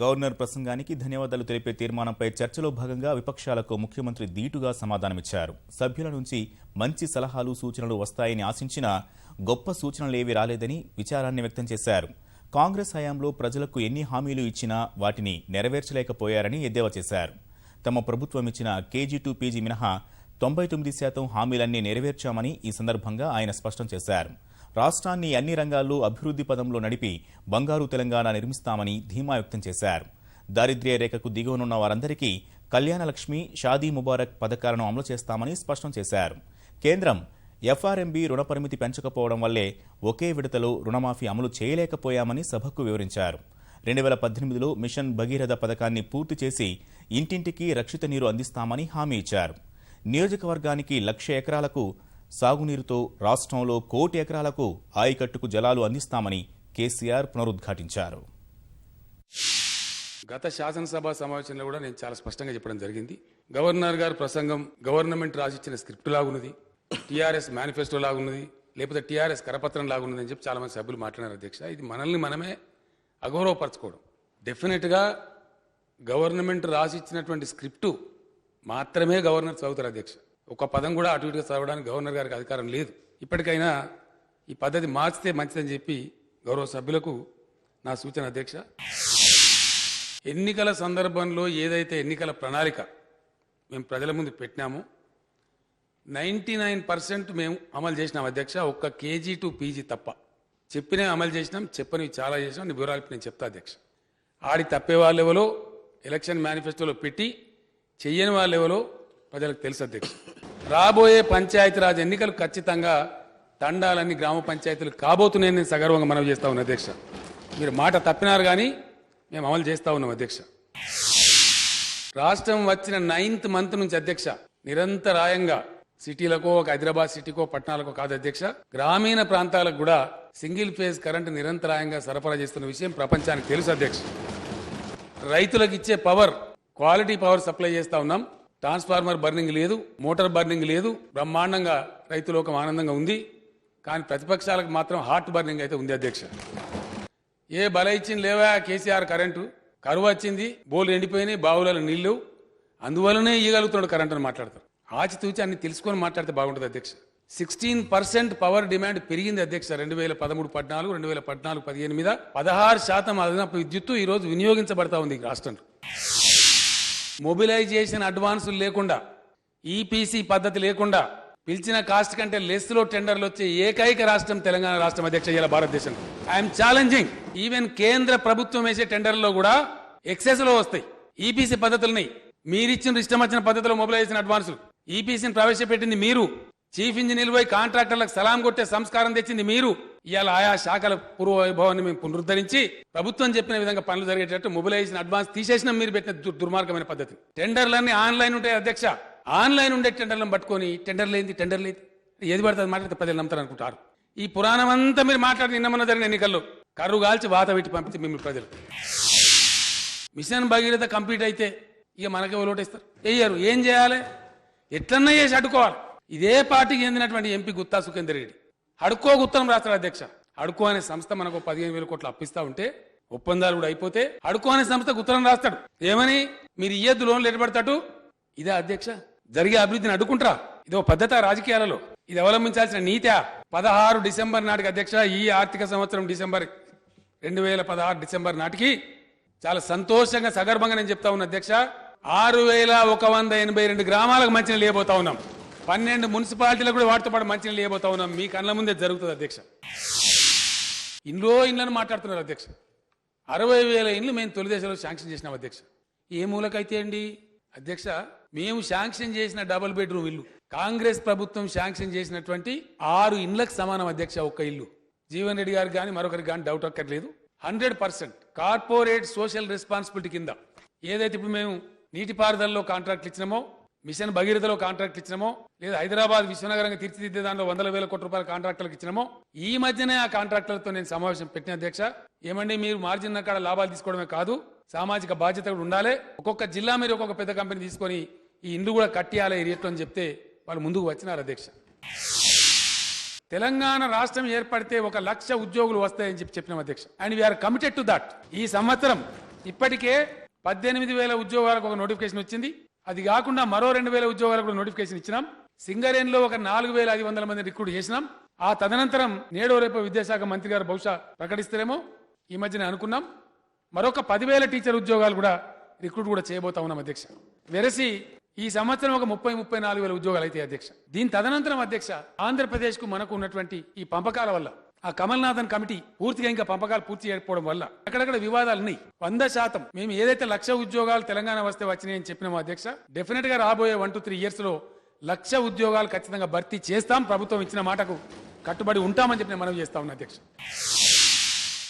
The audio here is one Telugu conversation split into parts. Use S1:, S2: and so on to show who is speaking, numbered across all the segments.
S1: గవర్నర్ ప్రసంగానికి ధన్యవాదాలు తెలిపే తీర్మానంపై చర్చలో భాగంగా విపక్షాలకు ముఖ్యమంత్రి ధీటుగా సమాధానమిచ్చారు. సభ్యుల నుంచి మంచి సలహాలు సూచనలు వస్తాయని ఆశించినా గొప్ప సూచనలేవీ రాలేదని విచారాన్ని వ్యక్తం చేశారు. కాంగ్రెస్ హయాంలో ప్రజలకు ఎన్ని హామీలు ఇచ్చినా వాటిని నెరవేర్చలేకపోయారని ఎద్దేవా చేశారు. తమ ప్రభుత్వం ఇచ్చిన కేజీ టూ పీజీ మినహా తొంభై తొమ్మిది శాతం హామీలన్నీ నెరవేర్చామని ఈ సందర్భంగా ఆయన స్పష్టం చేశారు. రాష్ట్రాన్ని అన్ని రంగాల్లో అభివృద్ధి పదంలో నడిపి బంగారు తెలంగాణ నిర్మిస్తామని ధీమా వ్యక్తం చేశారు. దారిద్ర్య రేఖకు దిగువనున్న వారందరికీ కళ్యాణలక్ష్మి షాదీ ముబారక్ పథకాలను అమలు చేస్తామని స్పష్టం చేశారు. కేంద్రం ఎఫ్ఆర్ఎంబీ రుణ పరిమితి పెంచకపోవడం వల్లే ఒకే విడతలో రుణమాఫీ అమలు చేయలేకపోయామని సభకు వివరించారు. రెండు వేల పద్దెనిమిదిలో మిషన్ భగీరథ పథకాన్ని పూర్తి చేసి ఇంటింటికి రక్షిత నీరు అందిస్తామని హామీ ఇచ్చారు. నియోజకవర్గానికి లక్ష ఎకరాలకు సాగునీరుతో రాష్ట్రంలో కోటి ఎకరాలకు ఆయకట్టుకు జలాలు అందిస్తామని కేసీఆర్ పునరుద్ఘాటించారు.
S2: గత శాసనసభ సమావేశంలో కూడా నేను చాలా స్పష్టంగా చెప్పడం జరిగింది. గవర్నర్ గారి ప్రసంగం గవర్నమెంట్ రాసిచ్చిన స్క్రిప్ట్ లాగున్నది టీఆర్ఎస్ మేనిఫెస్టో లాగున్నది లేకపోతే టీఆర్ఎస్ కరపత్రం లాగున్నది అని చెప్పి చాలా మంది సభ్యులు మాట్లాడారు అధ్యక్ష. ఇది మనల్ని మనమే అగౌరవపరచుకోవడం. డెఫినెట్గా గవర్నమెంట్ రాసిచ్చినటువంటి స్క్రిప్టు మాత్రమే గవర్నర్ చదువుతారు అధ్యక్ష. ఒక పదం కూడా అటు ఇటుగా చదవడానికి గవర్నర్ గారికి అధికారం లేదు. ఇప్పటికైనా ఈ పద్ధతి మార్చితే మంచిదని చెప్పి గౌరవ సభ్యులకు నా సూచన అధ్యక్ష. ఎన్నికల సందర్భంలో ఏదైతే ఎన్నికల ప్రణాళిక మేము ప్రజల ముందు పెట్టినామో నైంటీ నైన్ పర్సెంట్ మేము అమలు చేసినాం అధ్యక్ష. ఒక్క కేజీ టు పీజీ తప్ప. చెప్పినవి అమలు చేసినాం చెప్పనివి చాలా చేసినాం నీ వివరాలు నేను చెప్తా అధ్యక్ష. ఆడి తప్పే వాళ్ళెవలో ఎలక్షన్ మేనిఫెస్టోలో పెట్టి చెయ్యని వాళ్ళ ప్రజలకు తెలుసు అధ్యక్ష. రాబోయే పంచాయతీరాజ్ ఎన్నికలు ఖచ్చితంగా తండాలన్నీ గ్రామ పంచాయతీలు కాబోతున్నాయని నేను సగర్వంగా మనవి చేస్తా ఉన్నా అధ్యక్ష. మీరు మాట తప్పినారు కానీ మేము అమలు చేస్తా ఉన్నాం అధ్యక్ష. రాష్ట్రం వచ్చిన నైన్త్ మంత్ నుంచి అధ్యక్ష నిరంతరాయంగా సిటీలకో ఒక హైదరాబాద్ సిటీకో పట్టణాలకో కాదు అధ్యక్ష. గ్రామీణ ప్రాంతాలకు కూడా సింగిల్ ఫేజ్ కరెంట్ నిరంతరాయంగా సరఫరా చేస్తున్న విషయం ప్రపంచానికి తెలుసు అధ్యక్ష. రైతులకు ఇచ్చే పవర్ క్వాలిటీ పవర్ సప్లై చేస్తా ఉన్నాం. ట్రాన్స్ఫార్మర్ బర్నింగ్ లేదు మోటార్ బర్నింగ్ లేదు బ్రహ్మాండంగా రైతులోకం ఆనందంగా ఉంది కానీ ప్రతిపక్షాలకు మాత్రం హార్ట్ బర్నింగ్ అయితే ఉంది అధ్యక్ష. ఏ బల ఇచ్చింది లేవా? కేసీఆర్ కరెంటు. కరువు వచ్చింది బోలు ఎండిపోయినాయి బావులలో నీళ్ళు. అందువల్లనే ఇవ్వగలుగుతున్నాడు కరెంట్ అని మాట్లాడతారు. ఆచితూచి అన్ని తెలుసుకొని మాట్లాడితే బాగుంటుంది అధ్యక్ష. సిక్స్టీన్ పర్సెంట్ పవర్ డిమాండ్ పెరిగింది అధ్యక్ష రెండు వేల పదమూడు పద్నాలుగు రెండు వేల పద్నాలుగు పదిహేను మీద. పదహారు శాతం అదనపు విద్యుత్తు ఈరోజు వినియోగించబడతా ఉంది రాష్ట్రంలో. మొబిలైజేషన్ అడ్వాన్సులు లేకుండా ఈపీసీ పద్ధతి లేకుండా పిలిచిన కాస్ట్ కంటే లెస్లో టెండర్లు వచ్చే ఏకైక రాష్ట్రం తెలంగాణ రాష్ట్రం అధ్యక్ష ఇలా భారతదేశం. ఐఎమ్ ఛాలెంజింగ్ ఈవెన్ కేంద్ర ప్రభుత్వం వేసే టెండర్లో కూడా ఎక్సెస్లో వస్తాయి. ఈపీసీ పద్ధతులని మీరిచ్చిన ఇష్టం వచ్చిన పద్ధతిలో మొబిలైజేషన్ అడ్వాన్సులు ఈపీసీని ప్రవేశపెట్టింది మీరు. చీఫ్ ఇంజనీర్ పోయి కాంట్రాక్టర్లకు సలాం కొట్టే సంస్కారం తెచ్చింది మీరు. ఇవాళ ఆయా శాఖల పూర్వ వైభవాన్ని మేము పునరుద్ధరించి ప్రభుత్వం చెప్పిన విధంగా పనులు జరిగేటట్టు మొబిలైజేషన్ అడ్వాన్స్ తీసేసిన మీరు పెట్టిన దుర్మార్గమైన పద్ధతి. టెండర్లన్నీ ఆన్లైన్ ఉంటాయి అధ్యక్ష. ఆన్లైన్ ఉండే టెండర్లను పట్టుకొని టెండర్ లేని టెండర్ లేదు ఏది పడుతుంది మాట్లాడితే ప్రజలు నమ్ముతారు అనుకుంటారు. ఈ పురాణం అంతా మీరు మాట్లాడి నిన్నమన్న జరిగిన ఎన్నికల్లో కర్రు కాల్చి వాత పెట్టి పంపితే మిమ్మల్ని ప్రజలు. మిషన్ భగీరథ కంప్లీట్ అయితే ఇక మనకే ఓటేస్తారు వేయరు ఏం చేయాలి? ఎట్లన్నా చేసి అడ్డుకోవాలి. ఇదే పార్టీకి చెందినటువంటి ఎంపీ గుత్తా సుఖేందర్ రెడ్డి. అడుకో గుత్తం రాష్ట్ర అధ్యక్ష. అడుకో అనే సంస్థ మనకు పదిహేను వేల కోట్లు అప్పిస్తా ఉంటే ఒప్పందాలు కూడా అయిపోతే అడుకో అనే సంస్థ ఉత్తరం రాస్తాడు. ఏమని? మీరు ఇయ్యద్దు లోన్లు ఎడబడతాడు ఇదే అధ్యక్ష. జరిగే అభివృద్ధిని అడ్డుకుంటారా. ఇదో పద్ధత రాజకీయాలలో. ఇది అవలంబించాల్సిన నీతా. పదహారు డిసెంబర్ నాటికి అధ్యక్ష ఈ ఆర్థిక సంవత్సరం డిసెంబర్ రెండు వేల పదహారు డిసెంబర్ నాటికి చాలా సంతోషంగా సగర్భంగా నేను చెప్తా ఉన్నా అధ్యక్ష ఆరు వేల ఒక వంద ఎనభై రెండు గ్రామాలకు మంచిని లేబోతా ఉన్నాం. పన్నెండు మున్సిపాలిటీలకు కూడా వాటితో పాటు మంచి నీళ్ళు ఇవ్వబోతా ఉన్నాం. మీ కళ్ళ ముందే జరుగుతుంది అధ్యక్ష. ఇండ్లో ఇండ్లను మాట్లాడుతున్నారు అధ్యక్ష. అరవై వేల ఇండ్లు మేము తొలి దశలో శాంక్షన్ చేసినాం అధ్యక్ష. ఏ మూలకైతే అండి? అధ్యక్ష మేము శాంక్షన్ చేసిన డబుల్ బెడ్రూమ్ ఇల్లు కాంగ్రెస్ ప్రభుత్వం శాంక్షన్ చేసినటువంటి ఆరు ఇండ్లకు సమానం అధ్యక్ష ఒక్క ఇల్లు. జీవన్ రెడ్డి గారికి కానీ మరొకరికి కానీ డౌట్ అక్కర్లేదు. Hundred percent corporate social responsibility కింద ఏదైతే ఇప్పుడు మేము నీటిపారుదలలో కాంట్రాక్ట్లు ఇచ్చినామో మిషన్ భగీరథలో కాంట్రాక్ట్ ఇచ్చినామో లేదా హైదరాబాద్ విశ్వనగరంగా తీర్చిదిద్దే దాంట్లో వందల వేల కోట్ల రూపాయల కాంట్రాక్టులకు ఇచ్చినామో ఈ మధ్యనే ఆ కాంట్రాక్టులతో నేను సమావేశం పెట్టిన అధ్యక్ష ఏమండి మీరు మార్జిన్ అక్కడ లాభాలు తీసుకోవడమే కాదు సామాజిక బాధ్యత కూడా ఉండాలి ఒక్కొక్క జిల్లా మీరు ఒక్కొక్క పెద్ద కంపెనీ తీసుకొని ఈ ఇల్లు కూడా కట్టియాలి ఈ రేట్లు అని చెప్తే వాళ్ళు ముందుకు వచ్చినారు అధ్యక్ష. తెలంగాణ రాష్ట్రం ఏర్పడితే ఒక లక్ష ఉద్యోగులు వస్తాయని చెప్పి చెప్పినాం అధ్యక్ష. And we are committed to that ఈ సంవత్సరం ఇప్పటికే పద్దెనిమిది వేల ఉద్యోగాలకు ఒక నోటిఫికేషన్ వచ్చింది. అది కాకుండా మరో రెండు వేల ఉద్యోగాలకు కూడా నోటిఫికేషన్ ఇచ్చినాం. సింగరేణిలో ఒక నాలుగు వేల ఐదు వందల మంది రిక్రూట్ చేసినాం. ఆ తదనంతరం నేడో రేపు విద్యాశాఖ మంత్రి గారు బహుశా ప్రకటిస్తారేమో? ఈ మధ్యన అనుకున్నాం. మరొక పదివేల టీచర్ ఉద్యోగాలు కూడా రిక్రూట్ కూడా చేయబోతా ఉన్నాం అధ్యక్ష. వెరసి ఈ సంవత్సరం ఒక ముప్పై ముప్పై నాలుగు వేల ఉద్యోగాలు అయితే అధ్యక్ష. దీని తదనంతరం అధ్యక్ష ఆంధ్రప్రదేశ్కు మనకు ఉన్నటువంటి ఈ పంపకాల వల్ల ఆ కమల్నాథన్ కమిటీ పూర్తిగా ఇంకా పంపకాలు పూర్తి చేయకపోవడం వల్ల అక్కడక్కడ వివాదాలు ఉన్నాయి? వంద శాతం మేము ఏదైతే లక్ష ఉద్యోగాలు తెలంగాణ వస్తే వచ్చినాయని చెప్పినామో అధ్యక్ష డెఫినెట్గా రాబోయే వన్ టు త్రీ ఇయర్స్లో లక్ష ఉద్యోగాలు ఖచ్చితంగా భర్తీ చేస్తాం ప్రభుత్వం ఇచ్చిన మాటకు కట్టుబడి ఉంటామని చెప్పి మనం చేస్తా ఉన్నా అధ్యక్ష.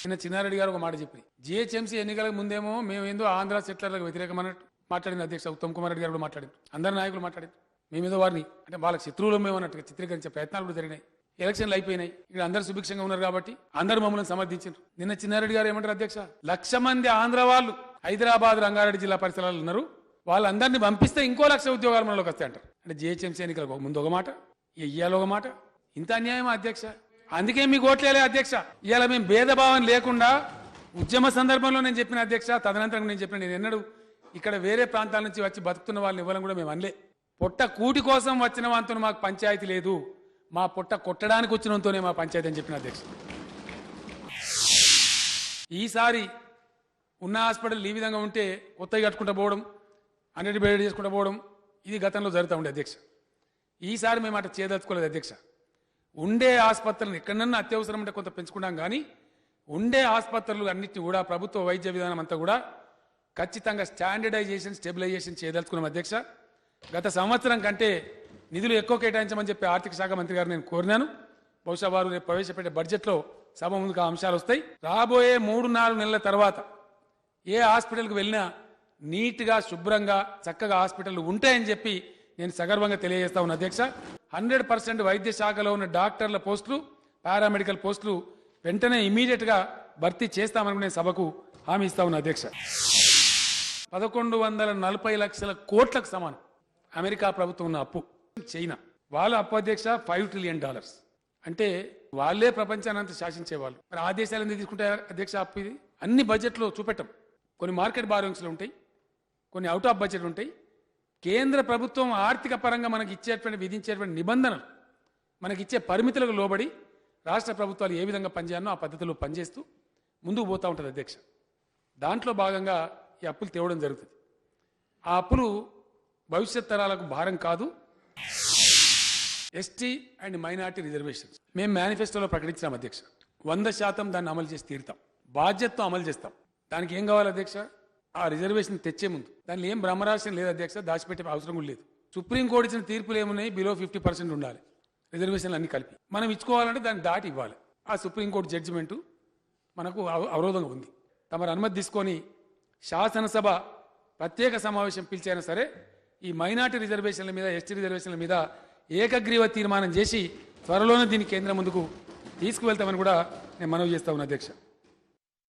S2: నిన్న చిన్నారెడ్డి గారు ఒక మాట చెప్పింది జిహెచ్ఎంసీ ఎన్నికలకు ముందేమో మేము ఏందో ఆంధ్ర సెట్లర్లకు వ్యతిరేకమన్నట్టు మాట్లాడిన అధ్యక్ష ఉత్తమ్ కుమార్ రెడ్డి గారు కూడా మాట్లాడారు అందరి నాయకులు మాట్లాడారు మేమేదో వారిని అంటే వాళ్ళకి శత్రువులు మేము అన్నట్టుగా చిత్రీకరించే ప్రయత్నాలు కూడా జరిగినాయి. ఎలక్షన్లు అయిపోయినాయి. ఇక్కడ అందరు సుభిక్షంగా ఉన్నారు కాబట్టి అందరు మమ్మల్ని సమర్థించారు నిన్న చిన్నారెడ్డి గారు ఏమంటారు అధ్యక్ష? లక్ష మంది ఆంధ్ర వాళ్ళు హైదరాబాద్ రంగారెడ్డి జిల్లా పరిసరాలు ఉన్నారు. వాళ్ళందరినీ పంపిస్తే ఇంకో లక్ష ఉద్యోగాలు మనలోకి వస్తాయి అంటారు. అంటే జిహెచ్ఎంసీ ఎన్నికలకు ముందు ఒక మాట ఇయ్యాలి ఒక మాట. ఇంత అన్యాయమా అధ్యక్ష? అందుకే మీకు ఓట్లేలే అధ్యక్ష. ఇవాళ మేము భేదభావం లేకుండా ఉద్యమ సందర్భంలో నేను చెప్పిన అధ్యక్ష తదనంతరం నేను చెప్పిన నేను ఎన్నడూ ఇక్కడ వేరే ప్రాంతాల నుంచి వచ్చి బతుకుతున్న వాళ్ళని ఇవ్వాలని కూడా మేము అనలే. పొట్ట కూటి కోసం వచ్చిన వాళ్ళతో మాకు పంచాయతీ లేదు. మా పొట్ట కొట్టడానికి వచ్చినంతోనే మా పంచాయతీ అని చెప్పిన అధ్యక్ష ఈసారి ఉన్న హాస్పిటల్ ఈ విధంగా ఉంటే కొత్తగా కట్టుకుంటూ పోవడం అన్నిటి బేడ్ చేసుకుంటూ పోవడం ఇది గతంలో జరుగుతూ ఉండే అధ్యక్ష. ఈసారి మేము అట్లా చేయదలుచుకోలేదు అధ్యక్ష. ఉండే ఆసుపత్రులను ఎక్కడన్నా అత్యవసరం అంటే కొంత పెంచుకున్నాం కానీ ఉండే ఆసుపత్రులు అన్నిటిని కూడా ప్రభుత్వ వైద్య విధానం అంతా కూడా ఖచ్చితంగా స్టాండర్డైజేషన్ స్టెబిలైజేషన్ చేయదలుచుకున్నాం అధ్యక్ష. గత సంవత్సరం కంటే నిధులు ఎక్కువ కేటాయించమని చెప్పి ఆర్థిక శాఖ మంత్రి గారు నేను కోరినాను. బహుశా వారు రేపు ప్రవేశపెట్టే బడ్జెట్లో సభ ముందుకు ఆ అంశాలు వస్తాయి. రాబోయే మూడు నాలుగు నెలల తర్వాత ఏ హాస్పిటల్కి వెళ్ళినా నీట్గా శుభ్రంగా చక్కగా హాస్పిటల్ ఉంటాయని చెప్పి నేను సగర్వంగా తెలియజేస్తా ఉన్నా అధ్యక్ష. హండ్రెడ్ పర్సెంట్ వైద్య శాఖలో ఉన్న డాక్టర్ల పోస్టులు పారామెడికల్ పోస్టులు వెంటనే ఇమీడియట్గా భర్తీ చేస్తామని నేను సభకు హామీ ఇస్తా ఉన్నా అధ్యక్ష. పదకొండు వందల నలభై లక్షల కోట్లకు సమానం. అమెరికా ప్రభుత్వం ఉన్న అప్పు. చైనా. వాళ్ళ అప్పు ఫైవ్ ట్రిలియన్ డాలర్స్ అంటే వాళ్ళే ప్రపంచాన్ని అంతా శాసించేవాళ్ళు. మరి ఆ దేశాలు ఎందుకు తీసుకుంటే అధ్యక్ష అప్పు ఇది? అన్ని బడ్జెట్లో చూపెట్టం. కొన్ని మార్కెట్ బారోయింగ్స్లు ఉంటాయి. కొన్ని అవుట్ ఆఫ్ బడ్జెట్ ఉంటాయి. కేంద్ర ప్రభుత్వం ఆర్థిక పరంగా మనకి ఇచ్చేటువంటి విధించేటువంటి నిబంధనలు మనకి ఇచ్చే పరిమితులకు లోబడి రాష్ట్ర ప్రభుత్వాలు ఏ విధంగా పనిచేయాలో ఆ పద్ధతిలో పనిచేస్తూ ముందుకు పోతూ ఉంటుంది అధ్యక్ష. దాంట్లో భాగంగా ఈ అప్పులు తేవడం జరుగుతుంది. ఆ అప్పులు భవిష్యత్ తరాలకు భారం కాదు. ఎస్టీ అండ్ మైనార్టీ రిజర్వేషన్స్ మేము మేనిఫెస్టోలో ప్రకటించిన అధ్యక్ష. వంద శాతం దాన్ని అమలు చేసి తీరుతాం. బాధ్యతతో అమలు చేస్తాం. దానికి ఏం కావాలి అధ్యక్ష? ఆ రిజర్వేషన్ తెచ్చే ముందు. దానిలో ఏం భ్రమరాశ్యం లేదు అధ్యక్ష దాచిపెట్టే అవసరం కూడా లేదు. సుప్రీంకోర్టు ఇచ్చిన తీర్పులు ఏమున్నాయి? బిలో ఫిఫ్టీ పర్సెంట్ ఉండాలి. రిజర్వేషన్లు అన్ని కలిపి. మనం ఇచ్చుకోవాలంటే దాన్ని దాటి ఇవ్వాలి. ఆ సుప్రీంకోర్టు జడ్జిమెంటు మనకు అవ- అవరోధంగా ఉంది. తమరు అనుమతి తీసుకొని శాసనసభ ప్రత్యేక సమావేశం పిలిచైనా సరే ఈ మైనార్టీ రిజర్వేషన్ల మీద ఎస్టీ రిజర్వేషన్ల మీద ఏకగ్రీవ తీర్మానం చేసి త్వరలోనే దీన్ని కేంద్రం ముందుకు తీసుకువెళ్తామని కూడా నేను మనవి చేస్తా ఉన్నా అధ్యక్ష.